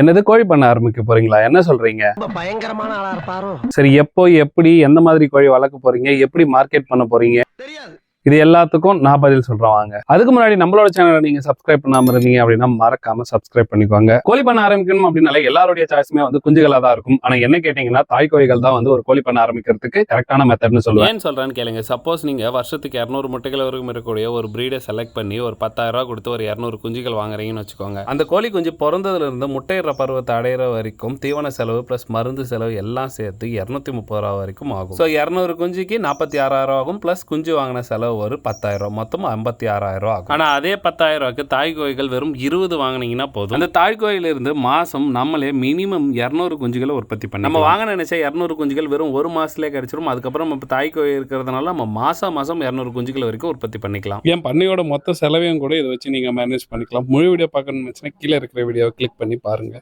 என்னது கோழி பண்ண ஆரம்பிக்க போறீங்களா? என்ன சொல்றீங்க? பயங்கரமான ஆளா இருப்பாரோ? சரி எப்போ எப்படி எந்த மாதிரி கோழி வளர்க்க போறீங்க? எப்படி மார்க்கெட் பண்ண போறீங்க? இது எல்லாத்துக்கும் நான் பதில் சொல்றேன் வாங்க. அதுக்கு முன்னாடி நம்மளோட சேனலை நீங்க சப்ஸ்கிரைப் பண்ணாம இருந்தீங்க அப்படின்னா மறக்காம சப்ஸ்கிரைப் பண்ணிக்கோங்க. கோழி பண்ண ஆரம்பிக்கணும் அப்படின்னாலே எல்லாருடைய சாய்ஸுமே வந்து குஞ்சுகளா தான் இருக்கும். ஆனா என்ன கேட்டீங்கன்னா தாய் கோழிகள் தான் வந்து ஒரு கோழி பண்ண ஆரம்பிக்கிறதுக்கு கரெக்டான மெத்தட்னு சொல்லுவேன் ஏன் சொல்கிறேன்னு கேளுங்க. சப்போஸ் நீங்கள் வருஷத்துக்கு இரநூறு முட்டைகள் வரைக்கும் இருக்கக்கூடிய ஒரு ப்ரீடை செலக்ட் பண்ணி ஒரு பத்தாயிரம் ரூபா கொடுத்து ஒரு இரநூறு குஞ்சுகள் வாங்குறீங்கன்னு வச்சுக்கோங்க. அந்த கோழி குஞ்சு பிறந்ததுல இருந்து முட்டையிற பருவத்தை அடையிற வரைக்கும் தீவன செலவு ப்ளஸ் மருந்து செலவு எல்லாம் சேர்த்து இரநூத்தி முப்பது ரூபா வரைக்கும் ஆகும். ஸோ இரநூறு குஞ்சுக்கு நாற்பத்தி ஆறாயிரம் ஆகும் ப்ளஸ் குஞ்சு வாங்கின செலவு ஒரு பத்தாயிரம் ரூபா. மொத்தம் ஐம்பத்தி ஆறாயிரம் ரூபா ஆகும். ஆனால் அதே பத்தாயிரம் ரூபாய்க்கு தாய் கோழிகள் வெறும் இருபது வாங்குனீங்கன்னா போதும். அந்த தாய் கோழிலிருந்து மாதம் நம்மளே மினிமம் இரநூறு குஞ்சுகளை உற்பத்தி பண்ணி நம்ம வாங்க நினைச்ச இரநூறு குஞ்சுகள் வெறும் ஒரு மாசத்துலேயே கிடைச்சிரும். அதுக்கப்புறம் நம்ம தாய் கோழி இருக்கிறதுனால நம்ம மாசம் மாசம் இரநூறு குஞ்சுகள் வரைக்கும் உற்பத்தி பண்ணிக்கலாம். என் பண்ணையோட மொத்த செலவையும் கூட இதை வச்சு நீங்க மேனேஜ் பண்ணிக்கலாம். முழு வீடியோ பார்க்கணும்னு நினைச்சுன்னா கீழே இருக்கிற வீடியோவை கிளிக் பண்ணி பாருங்க.